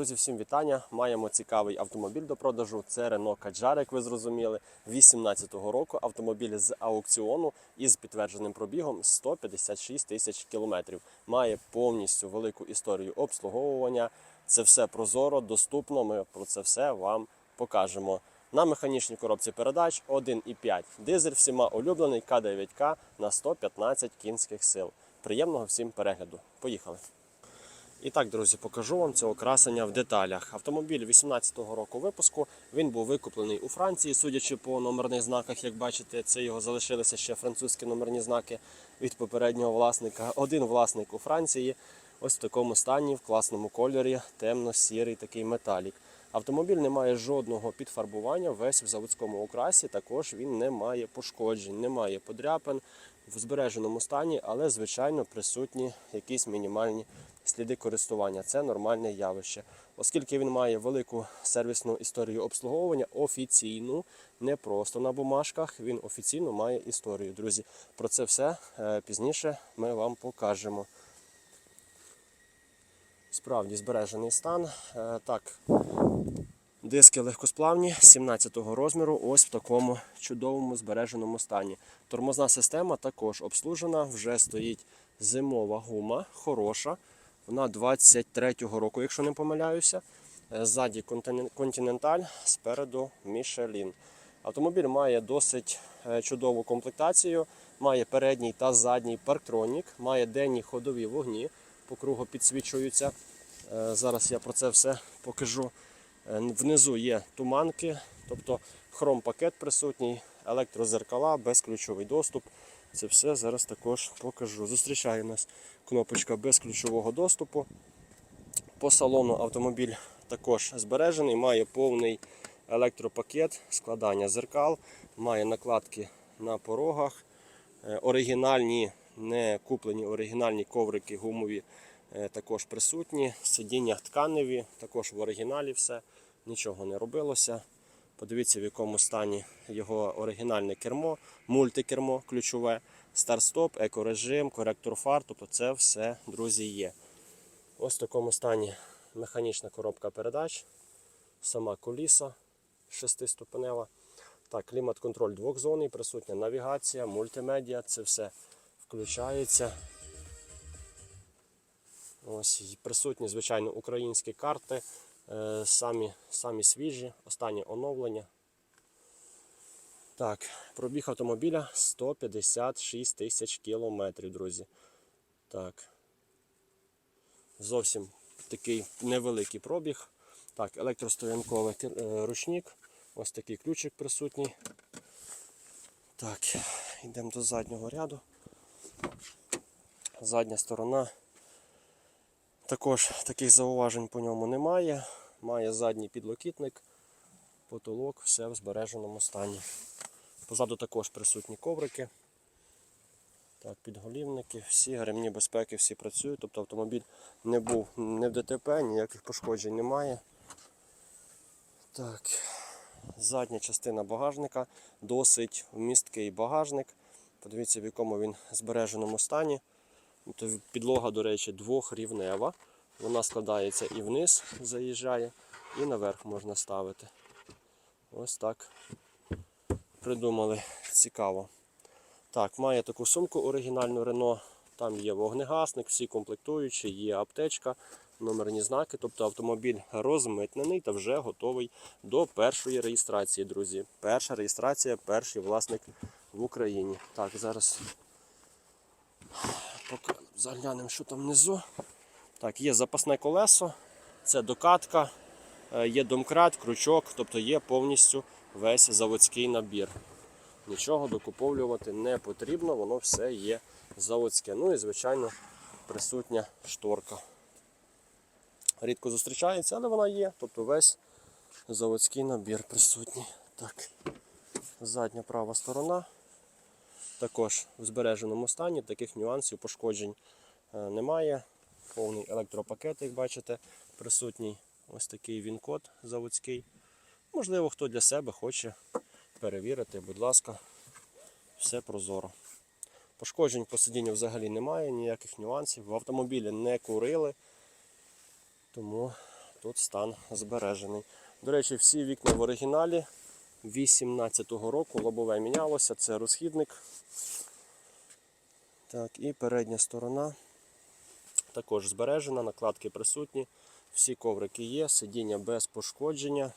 Друзі, всім вітання. Маємо цікавий автомобіль до продажу. Це Renault Kadjar, як ви зрозуміли, 18-го року. Автомобіль з аукціону із підтвердженим пробігом 156 тисяч кілометрів. Має повністю велику історію обслуговування. Це все прозоро, доступно. Ми про це все вам покажемо. На механічній коробці передач 1,5 дизель всіма улюблений К9К на 115 кінських сил. Приємного всім перегляду. Поїхали! І так, друзі, покажу вам цього красення в деталях. Автомобіль 18-го року випуску. Він був викуплений у Франції, судячи по номерних знаках, як бачите, це його залишилися ще французькі номерні знаки від попереднього власника. Один власник у Франції. Ось в такому стані, в класному кольорі, темно-сірий такий металік. Автомобіль не має жодного підфарбування, весь в заводському окрасі. Також він не має пошкоджень, не має подряпин в збереженому стані, але звичайно присутні якісь мінімальні сліди користування. Це нормальне явище. Оскільки він має велику сервісну історію обслуговування, офіційну, не просто на бумажках, він офіційно має історію. Друзі, про це все е, пізніше ми вам покажемо. Справді збережений стан. Е, Так, диски легкосплавні 17-го розміру, ось в такому чудовому збереженому стані. Тормозна система також обслужена, вже стоїть зимова гума, хороша. Вона 23-го року, якщо не помиляюся. Е, Ззаді континен- Continental, спереду Michelin. Автомобіль має досить е, чудову комплектацію, має передній та задній парктронік, має денні ходові вогні, по кругу підсвічуються. Е, Зараз я про це все покажу. Е, Внизу є туманки, тобто хром-пакет присутній, електрозеркала, безключовий доступ. Це все зараз також покажу. Зустрічає нас кнопочка безключового доступу. По салону автомобіль також збережений, має повний електропакет, складання зеркал, має накладки на порогах. Е, Оригінальні, не куплені оригінальні коврики гумові е, також присутні. Сидіння тканеві, також в оригіналі все, нічого не робилося. Подивіться, в якому стані його оригінальне кермо, мультикермо ключове, старт-стоп, екорежим, коректор фар. Тобто це все, друзі, є. Ось в такому стані механічна коробка передач, сама коліса шестиступенева. Так, клімат-контроль двохзонний, присутня навігація, мультимедіа, це все включається. Ось присутні, звичайно, українські карти, самі, самі свіжі, останні оновлення. Так, пробіг автомобіля 156 тисяч кілометрів, друзі. Так. Зовсім такий невеликий пробіг. Так, електростоянковий е, ручник. Ось такий ключик присутній. Так, йдемо до заднього ряду. Задня сторона. Також таких зауважень по ньому немає. Має задній підлокітник, потолок, все в збереженому стані. Позаду також присутні коврики. Так, підголівники, всі ремні безпеки, всі працюють. Тобто автомобіль не був не в ДТП, ніяких пошкоджень немає. Так, задня частина багажника, досить вмісткий багажник. Подивіться, в якому він збереженому стані. Підлога, до речі, двохрівнева. Вона складається і вниз заїжджає, і наверх можна ставити. Ось так придумали. Цікаво. Так, має таку сумку оригінальну Рено. Там є вогнегасник, всі комплектуючі, є аптечка, номерні знаки. Тобто автомобіль розмитнений та вже готовий до першої реєстрації, друзі. Перша реєстрація, перший власник в Україні. Так, зараз поки заглянемо, що там внизу. Так, є запасне колесо, це докатка, е, є домкрат, крючок, тобто є повністю весь заводський набір. Нічого докуповлювати не потрібно, воно все є заводське. Ну і, звичайно, присутня шторка. Рідко зустрічається, але вона є. Тобто весь заводський набір присутній. Так, задня права сторона. Також в збереженому стані, таких нюансів, пошкоджень е, немає. Повний електропакет, як бачите, присутній ось такий він-код заводський. Можливо, хто для себе хоче перевірити, будь ласка, все прозоро. Пошкоджень по сидінню взагалі немає, ніяких нюансів. В автомобілі не курили, тому тут стан збережений. До речі, всі вікна в оригіналі 18-го року лобове мінялося, це розхідник. Так, і передня сторона також збережена, накладки присутні, всі коврики є, сидіння без пошкодження.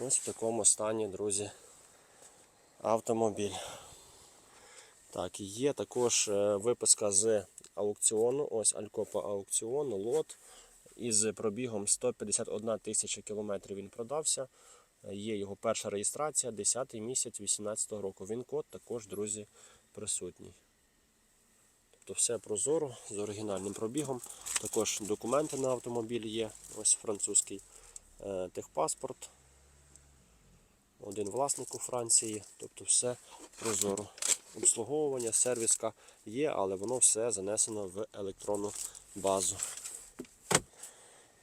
Ось в такому стані, друзі, автомобіль. Так, є також е, виписка з аукціону. Ось Алькопа аукціону, лот. Із пробігом 151 тисяча кілометрів він продався. Е, Є його перша реєстрація, 10 місяць 2018 року. Він код також, друзі, присутній. Тобто все прозоро з оригінальним пробігом. Також документи на автомобіль є. Ось французький е, техпаспорт. Один власник у Франції. Тобто все прозоро. Обслуговування, сервіска є, але воно все занесено в електронну базу.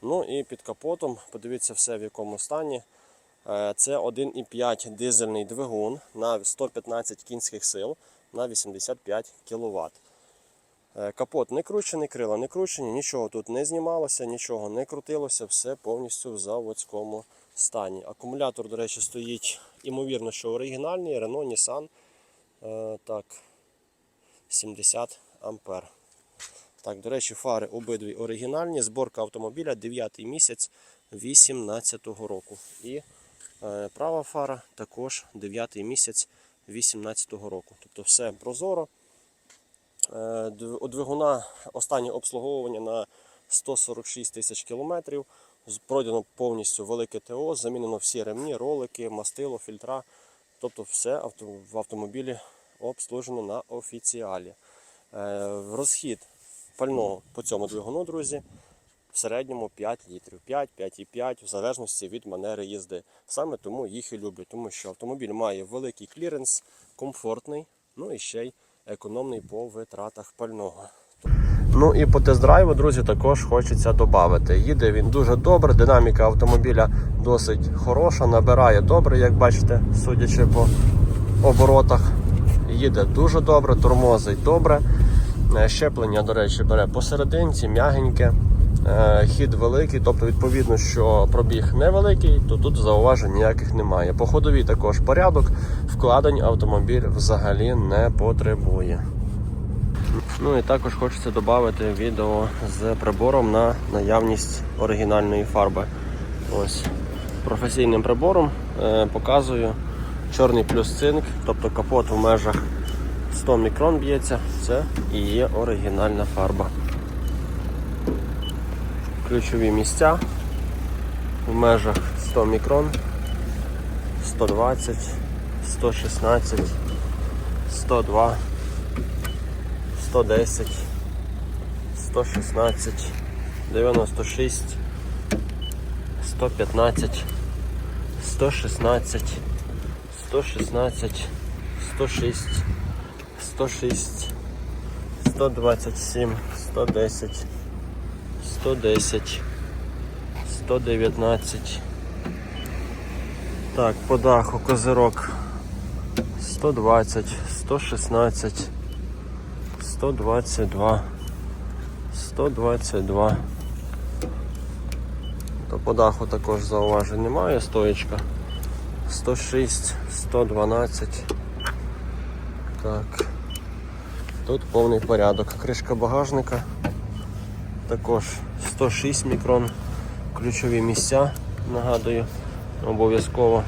Ну і під капотом, подивіться все в якому стані. Е, Це 1,5 дизельний двигун на 115 кінських сил на 85 кВт. Е, Капот не кручений, крила не кручені, нічого тут не знімалося, нічого не крутилося, все повністю в заводському стані. Акумулятор, до речі, стоїть, імовірно, що оригінальний, Renault, Nissan. Е, Так, 70 ампер. Так, до речі, фари обидві оригінальні. Зборка автомобіля 9 місяць 2018 року. І права фара також 9 місяць 2018 року. Тобто все прозоро. Е, двигуна останнє обслуговування на 146 тисяч кілометрів. Пройдено повністю велике ТО, замінено всі ремні, ролики, мастило, фільтра. Тобто все в автомобілі обслужено на офіціалі. Е, Розхід пального по цьому двигуну, друзі, в середньому 5 літрів. 5, 5,5 в залежності від манери їзди. Саме тому їх і люблю, тому що автомобіль має великий кліренс, комфортний, ну і ще й економний по витратах пального. Ну і по тест-драйву, друзі, також хочеться додати. Їде він дуже добре, динаміка автомобіля досить хороша, набирає добре, як бачите, судячи по оборотах. Їде дуже добре, тормозить добре. Е, Щеплення, до речі, бере посерединці, м'ягеньке, хід великий, тобто відповідно, що пробіг невеликий, то тут зауважень ніяких немає. По ходовій також порядок, вкладень автомобіль взагалі не потребує. Ну і також хочеться додати відео з прибором на наявність оригінальної фарби. Ось професійним прибором е, показую чорний плюс цинк, тобто капот в межах 100 мікрон б'ється, це і є оригінальна фарба. Ключові місця в межах 100 мікрон, 120, 116, 102. 110, 116, 96, 115, 116, 116, 106, 106, 127, 110, 110, 119. Так, по даху козирок 120, 116. 122. 122. То по даху також зауважень немає, стоечка. 106, 112. Так. Тут повний порядок. Кришка багажника. Також 106 мікрон. Ключові місця, нагадую, обов'язково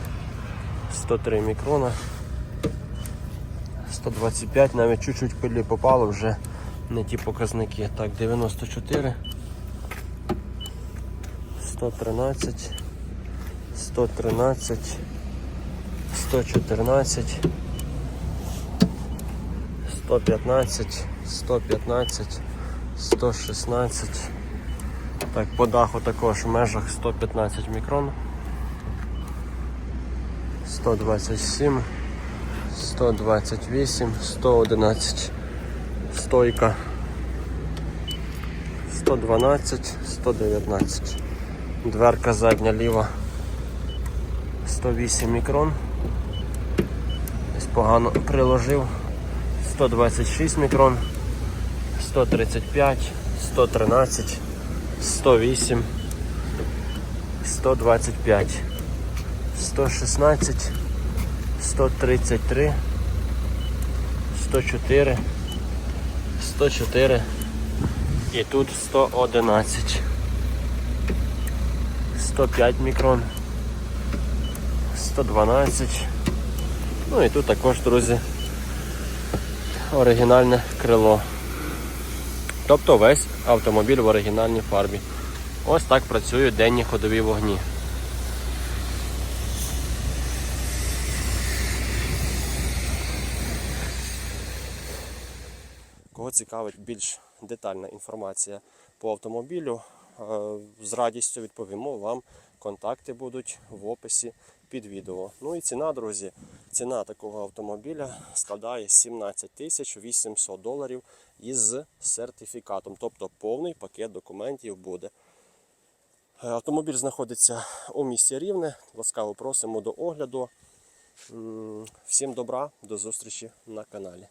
103 мікрона. 125, навіть чуть-чуть пилі попало, вже не ті показники. Так, 94, 113, 113, 114, 115, 115, 116. Так, по даху також в межах 115 мікрон. 127. 128, 111, стойка, 112, 119, дверка задня ліва, 108 мікрон. Десь погано приложив, 126 мікрон, 135, 113, 108, 125, 116, 133, 104, 104 і тут 111. 105 мікрон. 112. Ну і тут також, друзі, оригінальне крило. Тобто весь автомобіль в оригінальній фарбі. Ось так працюють денні ходові вогні. Кого цікавить більш детальна інформація по автомобілю, е, з радістю відповімо вам. Контакти будуть в описі під. Ну і ціна, друзі. Ціна такого автомобіля складає 17 тисяч 800 доларів із сертифікатом. Тобто повний пакет документів буде. Е, Автомобіль знаходиться у місті Рівне. Ласкаво просимо до огляду. Всім добра, до зустрічі на каналі.